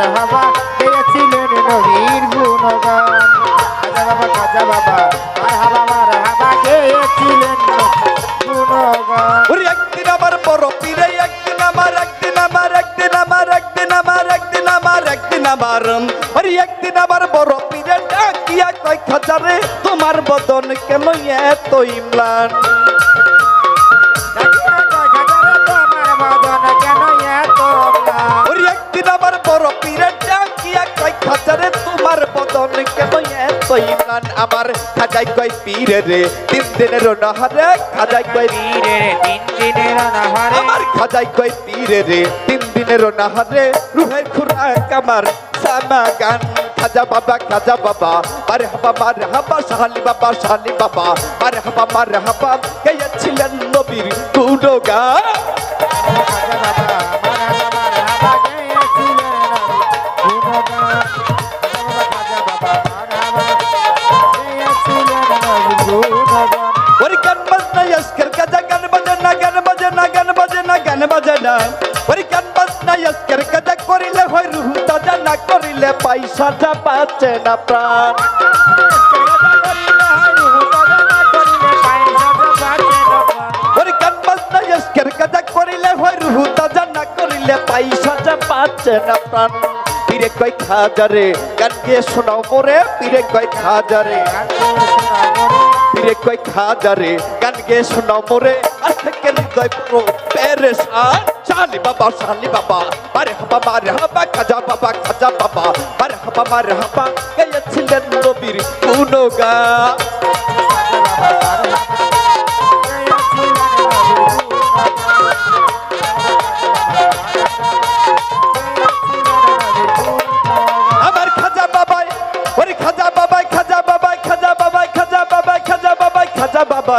মার হাবা গেয়েছিলেন নবীর গুণগান। খাজা বাবা খাজা বাবা মার হাবা মার হাবা গেয়েছিলেন গুণগান। একদিন আমার বড় পীরে, একদিন আমার একদিন আমার একদিন আমার একদিন আমার একদিন আমার একদিন আমার। ওরে একদিন আমার বড় পীরে ডাকিয়া কয়, খাজারে, তোমার বদন কেন এত ইমলান? ইমলান আমার খাজাই কয় পীরে রে তিন দিনের নাহারে খাজাই কয় পীরে তিন দিনের অনাহারে। আমার খাজাই কয় পীরে রে তিন দিনের নাহারে রুহের খুরাক আমার সামা গান। খাজা বাবা খাজা বাবা আরে হাবা মারে হাবা শাহালি বাবা শাহালি বাবা আরে হাবা মারে হাবা গেয়েছিলেন নবীর গুণগান। খাজা বাবা বাজনা ওরে গান বাজনা আজকের কাজা করিলে হয় রুহু তাজা না করিলে পয়সাটা পাচ্ছে না প্রাণ। করিলে হয় রুহু তাজা না করিলে পয়সাটা পাচ্ছে না প্রাণ। পীরে কয় খাজারে গান গিয়ে শোনাও মোরে পীরে কয় খাজারে। পীরে কয় খাজারে গান গিয়ে শোনাও মোরে। থেকে হৃদয় পুরো পেরেশান শালি বাবা শালি বাবা আরে হাবা মারে হাবা খাজা বাবা খাজা বাবা আরে হাবা মারে হাবা গেয়েছিলেন নবীর গুণগান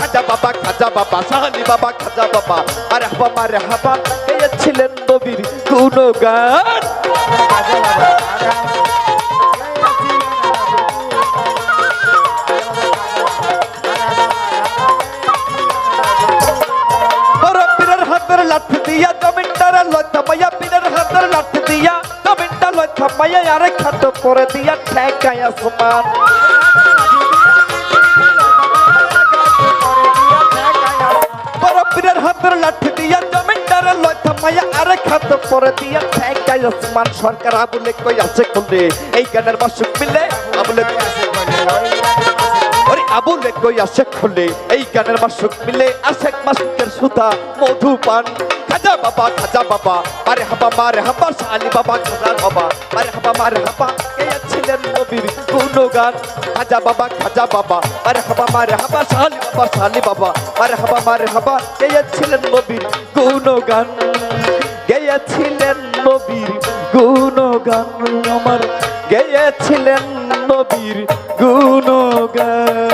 খাজা বাবা খাজা বাবা সাহালি বাবা, খাজা বাবা, আরে হাবা, মারে হাবা গেয়েছিলেন নবীর পীরের হাতের লাঠি দিয়া, জমিনটারে লজ্জা পাইয়া, পীরের আরে খাটো পরে দিয়া ঠেকায় আসমান আরে খাটো পরে দিয়া ঠেকায় আসমান সরকার আবুলে কই আছে খুলে এই গানের মাসুক মিলে আবুলে আবুলে কই আসে খুলে এই গানের মাসুক মিলে আশেক মাসুকের সুতা মধু পান খাজা বাবা খাজা বাবা, মারে হাবা মারে হাবা, শালি বাবা খাজা বাবা। মারে হাবা মারে হাবা গেয়েছিলেন নবীর গুণগান? খাজা বাবা খাজা বাবা। মারে হাবা মারে হাবা, শালি বাবা শালি বাবা। মারে হাবা মারে হাবা নবীর গেয়েছিলেন নবীর গুণগান আমার গেয়েছিলেন নবীর গুণগান।